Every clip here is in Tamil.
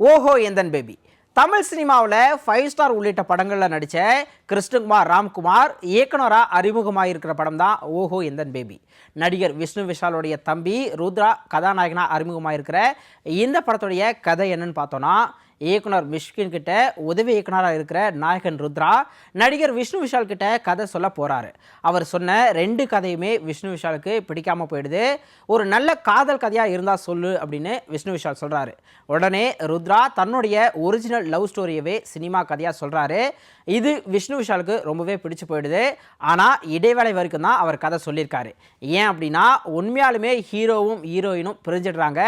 ஓஹோ எந்தன் பேபி. தமிழ் சினிமாவில் ஃபைவ் ஸ்டார் உள்ளிட்ட படங்களில் நடித்த கிருஷ்ணகுமார் ராம்குமார் இயக்குனராக அறிமுகமாக இருக்கிற படம் தான் ஓஹோ எந்தன் பேபி. நடிகர் விஷ்ணு விஷாலுடைய தம்பி ருத்ரா கதாநாயகனாக அறிமுகமாக இருக்கிற இந்த படத்துடைய கதை என்னன்னு பார்த்தோன்னா இயக்குனர் மிஷ்கின் கிட்ட உதவி இயக்குனராக இருக்கிற நாயகன் ருத்ரா நடிகர் விஷ்ணு விஷால் கிட்ட கதை சொல்ல போறாரு. அவர் சொன்ன ரெண்டு கதையுமே விஷ்ணு விஷாலுக்கு பிடிக்காம போயிடுது. ஒரு நல்ல காதல் கதையா இருந்தா சொல்லு அப்படின்னு விஷ்ணு விஷால் சொல்றாரு. உடனே ருத்ரா தன்னுடைய ஒரிஜினல் லவ் ஸ்டோரியவே சினிமா கதையா சொல்றாரு. இது விஷ்ணு விஷாலுக்கு ரொம்பவே பிடிச்சு போயிடுது. ஆனால் இடைவேளை வரைக்கும் தான் அவர் கதை சொல்லியிருக்காரு. ஏன் அப்படின்னா உண்மையாலுமே ஹீரோவும் ஹீரோயினும் பிரிஞ்சிடுறாங்க.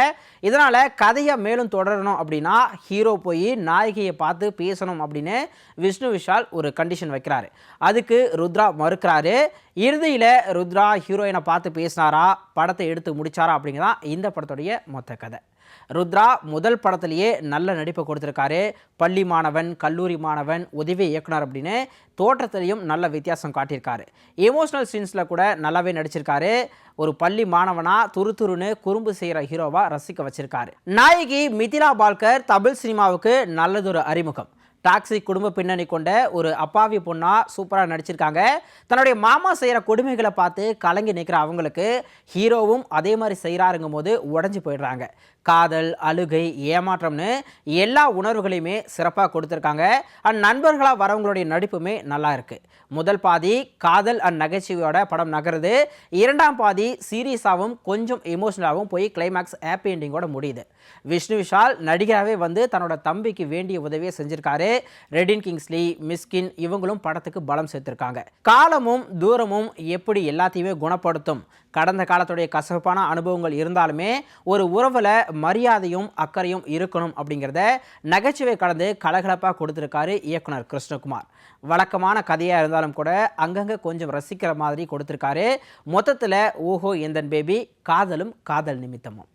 இதனால் கதையை மேலும் தொடரணும் அப்படின்னா ஹீரோ போய் நாயகியை பார்த்து பேசணும் அப்படின்னு விஷ்ணு விஷால் ஒரு கண்டிஷன் வைக்கிறாரு. அதுக்கு ருத்ரா மறுக்கிறாரு. இறுதியில் ருத்ரா ஹீரோயினை பார்த்து பேசினாரா? படத்தை எடுத்து முடிச்சாரா? அப்படிங்கிறதான் இந்த படத்துடைய மொத்த கதை. ருத்ரா முதல் படத்திலேயே நல்ல நடிப்பை கொடுத்துருக்காரு. பள்ளி மாணவன் கல்லூரி மாணவன் உதவி இயக்குனர் அப்படின்னு தோற்றத்திலையும் நல்ல வித்தியாசம் காட்டியிருக்காரு. எமோஷனல் சீன்ஸில் கூட நல்லாவே நடிச்சிருக்காரு. ஒரு பள்ளி மாணவனா துரு துருன்னு குறும்பு செய்கிற ஹீரோவா ரசிக்க வச்சிருக்காரு. நாயகி மிதிலா பால்கர் தமிழ் சினிமாவுக்கு நல்லதொரு அறிமுகம். டாக்ஸி குடும்ப பின்னணி கொண்ட ஒரு அப்பாவி பொண்ணா சூப்பராக நடிச்சிருக்காங்க. தன்னுடைய மாமா செய்கிற கொடுமைகளை பார்த்து கலங்கி நிற்கிற அவங்களுக்கு ஹீரோவும் அதே மாதிரி செய்கிறாருங்கும் போது உடஞ்சி போயிடுறாங்க. காதல் அழுகை ஏமாற்றம்னு எல்லா உணர்வுகளையுமே சிறப்பாக கொடுத்துருக்காங்க. அண்ட் நண்பர்களாக வரவங்களுடைய நடிப்புமே நல்லா இருக்குது முதல் பாதி காதல் அண்ட் நகைச்சுவையோட படம் நகருது. இரண்டாம் பாதி சீரியஸாகவும் கொஞ்சம் எமோஷனலாகவும் போய் கிளைமேக்ஸ் ஹாப்பி எண்டிங்கோட முடியுது. விஷ்ணு விஷால் நடிகராகவே வந்து தன்னோட தம்பிக்கு வேண்டிய உதவியை செஞ்சுருக்காரு. ரெடின் கிங்ஸ்லி மிஸ்கின் இவங்களும் படத்துக்கு பலம் சேர்த்திருக்காங்க. காலமும் தூரமும் எப்படி எல்லாத்தையுமே குணப்படுத்தும்? கடந்த காலத்துடைய கசப்பான அனுபவங்கள் இருந்தாலுமே ஒரு உறவில் மரியாதையும் அக்கறையும் இருக்கணும் அப்படிங்கிறத நகைச்சுவை கலந்து கலகலப்பாக கொடுத்துருக்காரு இயக்குனர் கிருஷ்ணகுமார். வழக்கமான கதையாக இருந்தாலும் கூட அங்கங்கே கொஞ்சம் ரசிக்கிற மாதிரி கொடுத்துருக்காரு. மொத்தத்தில் ஓஹோ எந்தன் பேபி? காதலும் காதல் நிமித்தமும்.